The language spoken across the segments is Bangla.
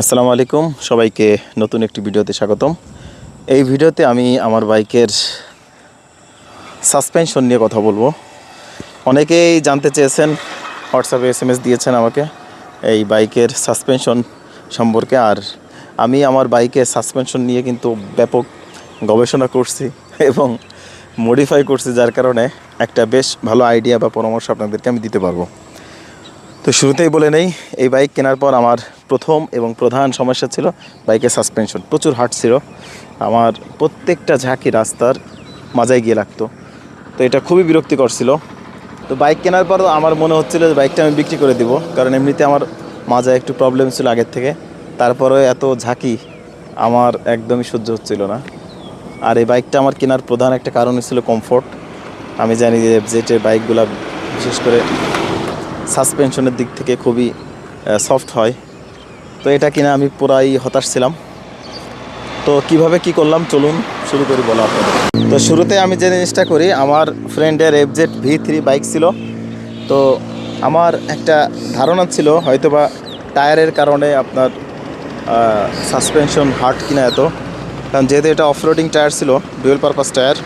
আসসালামু আলাইকুম, সবাইকে নতুন একটি ভিডিওতে স্বাগতম। এই ভিডিওতে আমি আমার বাইকের সাসপেনশন নিয়ে কথা বলব। অনেকেই জানতে চেয়েছেন, হোয়াটসঅ্যাপে এস এম এস দিয়েছেন আমাকে এই বাইকের সাসপেনশন সম্পর্কে। আর আমি আমার বাইকের সাসপেনশন নিয়ে কিন্তু ব্যাপক গবেষণা করছি এবং মডিফাই করছি, যার কারণে একটা বেশ ভালো আইডিয়া বা পরামর্শ আপনাদেরকে আমি দিতে পারব। তো শুরুতেই বলে নেই, এই বাইক কেনার পর আমার প্রথম এবং প্রধান সমস্যা ছিল বাইকের সাসপেনশন প্রচুর হার্ড ছিল। আমার প্রত্যেকটা ঝাঁকি রাস্তার মাজায় গিয়ে লাগতো। তো এটা খুবই বিরক্তিকর ছিল। তো বাইক কেনার পর আমার মনে হচ্ছিল যে বাইকটা আমি বিক্রি করে দিব, কারণ এমনিতে আমার মাজায় একটু প্রবলেম ছিল আগের থেকে। তারপরে এত ঝাঁকি আমার একদমই সহ্য হচ্ছিল না। আর এই বাইকটা আমার কেনার প্রধান একটা কারণ ছিল কমফোর্ট আমি জানি যে জেটের বাইকগুলো বিশেষ করে সাসপেনশনের দিক থেকে খুবই সফট হয়। তো এটা কিনা আমি পুরাই হতাশ ছিলাম। তো কীভাবে কি করলাম, চলুন শুরু করি বলা আপনাদের। তো শুরুতে আমি যে জিনিসটা করি, আমার ফ্রেন্ডের এফজেড ভি থ্রি বাইক ছিল। তো আমার একটা ধারণা ছিল, হয়তোবা টায়ারের কারণে আপনার সাসপেনশন হার্ড কিনা এত। কারণ যেহেতু এটা অফরোডিং টায়ার ছিল ডুয়েল পারপাস টায়ার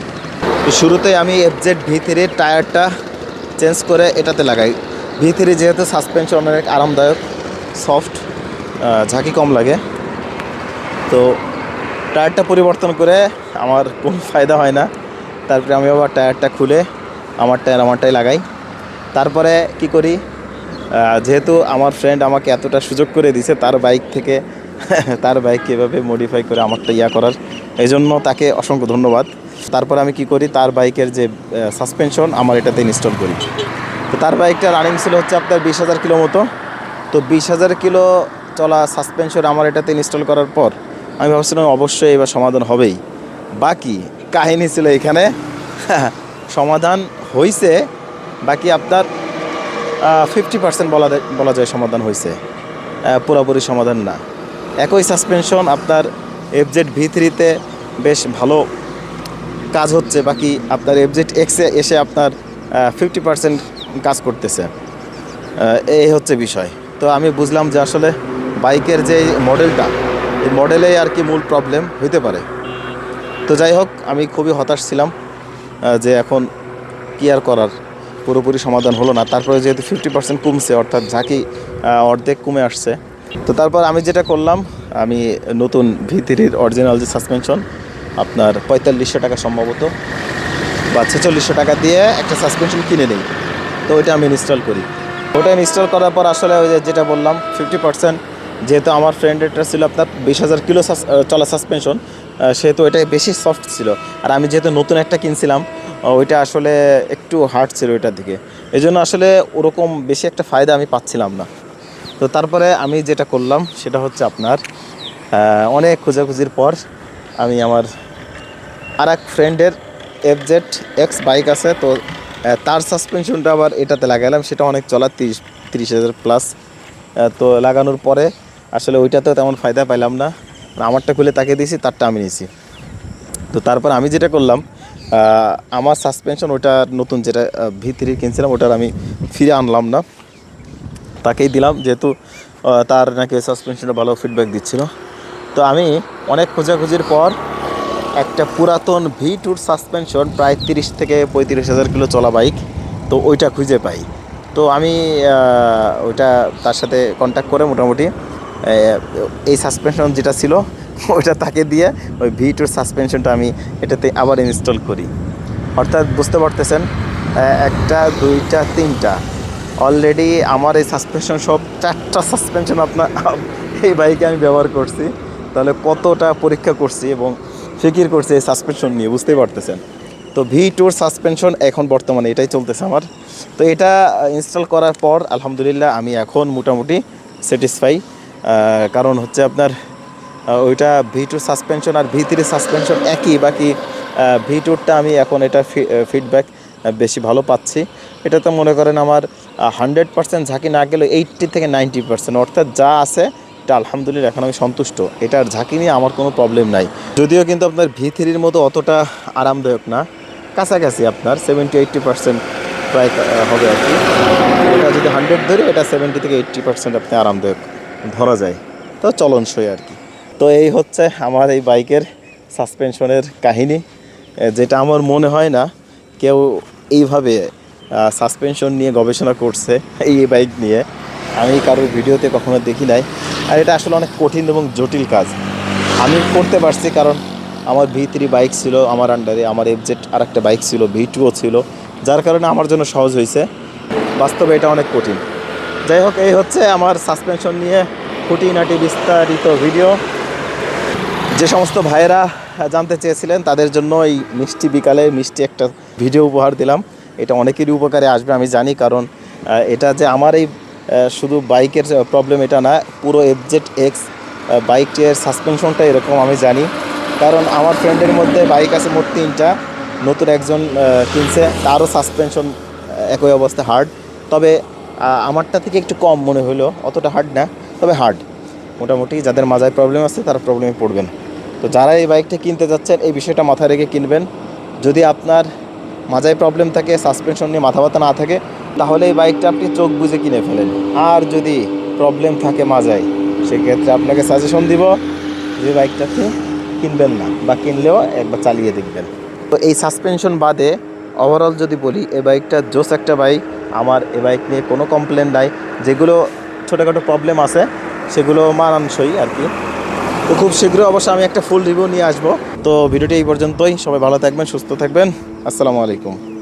তো শুরুতে আমি এফজেড ভি থ্রির টায়ারটা চেঞ্জ করে এটাতে লাগাই। ভি থ্রি যেহেতু সাসপেনশন অনেক আরামদায়ক সফট ঝাঁকি কম লাগে। তো টায়ারটা পরিবর্তন করে আমার কোনো ফায়দা হয় না। তারপরে আমি আবার টায়ারটা খুলে আমার টায়ার আমারটাই লাগাই। তারপরে কি করি যেহেতু আমার ফ্রেন্ড আমাকে এতটা সুযোগ করে দিছে তার বাইক থেকে, তার বাইক কীভাবে মডিফাই করে আমারটা ইয়া করার এই জন্য তাকে অসংখ্য ধন্যবাদ। তারপর আমি কি করি, তার বাইকের যে সাসপেনশন আমার এটাতে ইনস্টল করি। তো তার বাইকটা রানিং ছিল হচ্ছে আপনার বিশ হাজার কিলো মতো। তো বিশ হাজার কিলো চলা সাসপেনশন আমার এটাতে ইনস্টল করার পর আমি ভাবছিলাম অবশ্যই এবার সমাধান হবেই। বাকি কাহিনী ছিল এখানে। সমাধান হয়েছে বাকি আপনার ফিফটি পার্সেন্ট বলা বলা যায় সমাধান হয়েছে পুরোপুরি সমাধান না। একই সাসপেনশন আপনার এফজেড ভি থ্রিতে বেশ ভালো কাজ হচ্ছে। বাকি আপনার এফজেড এক্সে এসে আপনার ফিফটি পার্সেন্ট কাজ করতেছে। এই হচ্ছে বিষয়। তো আমি বুঝলাম যে আসলে বাইকের যে মডেলটা, এই মডেলেই আর কি মূল প্রবলেম হইতে পারে। তো যাই হোক, আমি খুবই হতাশ ছিলাম যে এখন কি আর করার? পুরোপুরি সমাধান হলো না। তারপরে যেহেতু ফিফটি পার্সেন্ট কমছে, অর্থাৎ ঝাঁকি অর্ধেক কমে আসছে। তো তারপর আমি যেটা করলাম, আমি নতুন ভিতিরির অরিজিনাল যে সাসপেনশন আপনার পঁয়তাল্লিশশো টাকা সম্ভবত, বা ছেচল্লিশশো টাকা দিয়ে একটা সাসপেনশন কিনে নিই। তো ওইটা আমি ইনস্টল করি। ওটা ইনস্টল করার পর আসলে ওই যেটা বললাম ফিফটি পার্সেন্ট যেহেতু আমার ফ্রেন্ড এটা ছিল আপনার বিশ হাজার কিলো চলা সাসপেনশন সেহেতু ওইটাই বেশি সফট ছিল। আর আমি যেহেতু নতুন একটা কিনছিলাম ওইটা আসলে একটু হার্ড ছিল ওইটার দিকে। এই জন্য আসলে ওরকম বেশি একটা ফায়দা আমি পাচ্ছিলাম না। তো তারপরে আমি যেটা করলাম, সেটা হচ্ছে আপনার অনেক খোঁজাখুঁজির পর আমি আমার আর এক ফ্রেন্ডের এফজেড এক্স বাইক আছে, তো তার সাসপেনশনটা আবার এটাতে লাগালাম সেটা অনেক চলা, তিরিশ তিরিশ হাজার প্লাস তো লাগানোর পরে আসলে ওইটাতেও তেমন ফায়দা পাইলাম না। আমারটা খুলে তাকে দিয়েছি, তারটা আমি নিয়েছি। তো তারপর আমি যেটা করলাম আমার সাসপেনশন ওটা নতুন যেটা ভি থ্রি কিনছিলাম, ওটার আমি ফিরে আনলাম না। তাকেই দিলাম, যেহেতু তার নাকি সাসপেনশনটা ভালো ফিডব্যাক দিচ্ছিল। তো আমি অনেক খোঁজাখুঁজির পর একটা পুরাতন ভি টুর সাসপেনশন, প্রায় তিরিশ থেকে পঁয়ত্রিশ হাজার কিলো চলা বাইক, তো ওইটা খুঁজে পাই। তো আমি ওইটা তার সাথে কন্ট্যাক্ট করে মোটামুটি এই সাসপেনশন যেটা ছিল, ওইটা তাকে দিয়ে ওই ভি টুর সাসপেনশনটা আমি এটাতে আবার ইনস্টল করি। অর্থাৎ বুঝতে পারতেছেন একটা, দুইটা, তিনটা অলরেডি আমার এই সাসপেনশন সব চারটা সাসপেনশন আপনার, এই বাইকে আমি ব্যবহার করছি। তাহলে কতটা পরীক্ষা করছি এবং ফিকির করছি সাসপেনশন নিয়ে, বুঝতেই পারতেছেন। তো ভি টুর সাসপেনশন এখন বর্তমানে এটাই চলতেছে আমার। তো এটা ইনস্টল করার পর, আলহামদুলিল্লাহ, আমি এখন মোটামুটি স্যাটিসফাই কারণ হচ্ছে আপনার ওইটা ভি টু সাসপেনশন আর ভি থ্রি সাসপেনশন একই, বাকি ভি টুরটা আমি এখন এটা ফিডব্যাক বেশি ভালো পাচ্ছি। এটা তো মনে করেন আমার হান্ড্রেড পার্সেন্ট ঝাঁকি না গেলেও এইট্টি থেকে নাইনটি পার্সেন্ট অর্থাৎ যা আছে এটা আলহামদুলিল্লাহ, এখন আমি সন্তুষ্ট। এটার ঝাঁকি নিয়ে আমার কোনো প্রবলেম নাই। যদিও কিন্তু আপনার ভি থ্রির মতো অতটা আরামদায়ক না, কাছাকাছি আপনার সেভেন্টি এইট্টি পার্সেন্ট প্রায় হবে আর কি। এটা যদি হান্ড্রেড ধরে, এটা সেভেন্টি থেকে এইট্টি পার্সেন্ট আপনি আরামদায়ক ধরা যায়। তো চলনসই আর কি। তো এই হচ্ছে আমার এই বাইকের সাসপেনশনের কাহিনী। যেটা আমার মনে হয় না কেউ এইভাবে সাসপেনশন নিয়ে গবেষণা করছে এই বাইক নিয়ে। আমি কারোর ভিডিওতে কখনো দেখি নাই। আর এটা আসলে অনেক কঠিন এবং জটিল কাজ। আমি করতে পারছি কারণ আমার ভি থ্রি বাইক ছিল আমার আন্ডারে আমার এফজেড আর একটা বাইক ছিল ভি টুও ছিল, যার কারণে আমার জন্য সহজ হয়েছে। বাস্তবে এটা অনেক কঠিন। যাই হোক, এই হচ্ছে আমার সাসপেনশন নিয়ে খুঁটিনাটি বিস্তারিত ভিডিও যে সমস্ত ভাইয়েরা জানতে চেয়েছিলেন, তাদের জন্য এই মিষ্টি বিকালে মিষ্টি একটা ভিডিও উপহার দিলাম। এটা অনেকেরই উপকারে আসবে, আমি জানি, কারণ এটা যে আমার এই শুধু বাইকের প্রবলেম এটা না, পুরো এফজেড এক্স বাইকটির সাসপেনশনটা এরকম আমি জানি। কারণ আমার ফ্রেন্ডের মধ্যে বাইক আছে মোট তিনটা, নতুন একজন কিনছে, তারও সাসপেনশন একই অবস্থা হার্ড তবে আমারটা থেকে একটু কম মনে হলো, অতটা হার্ড না, তবে হার্ড মোটামুটি যাদের মাজায় প্রবলেম আছে, তারা প্রবলেমে পড়বেন। তো যারা এই বাইকটা কিনতে যাচ্ছেন, এই বিষয়টা মাথায় রেখে কিনবেন। যদি আপনার মাজায় প্রবলেম থাকে সাসপেনশন নিয়ে মাথা ব্যথা না থাকে তাহলে এই বাইকটা আপনি চোখ বুঝে কিনে ফেলেন। আর যদি প্রবলেম থাকে মাজায়, সেক্ষেত্রে আপনাকে সাজেশন দিব যে বাইকটা আপনি কিনবেন না বা কিনলেও একবার চালিয়ে দেখবেন। তো এই সাসপেনশন বাদে ওভারঅল যদি বলি এ বাইকটা জোস একটা বাইক। আমার এ বাইক নিয়ে কোনো কমপ্লেন নাই। যেগুলো ছোটোখাটো প্রবলেম আছে, সেগুলো মানানসই আর কি তো খুব শীঘ্রই অবশ্য আমি একটা ফুল রিভিউ নিয়ে আসব। তো ভিডিওটি এই পর্যন্তই। সবাই ভালো থাকবেন, সুস্থ থাকবেন। আসসালামু আলাইকুম।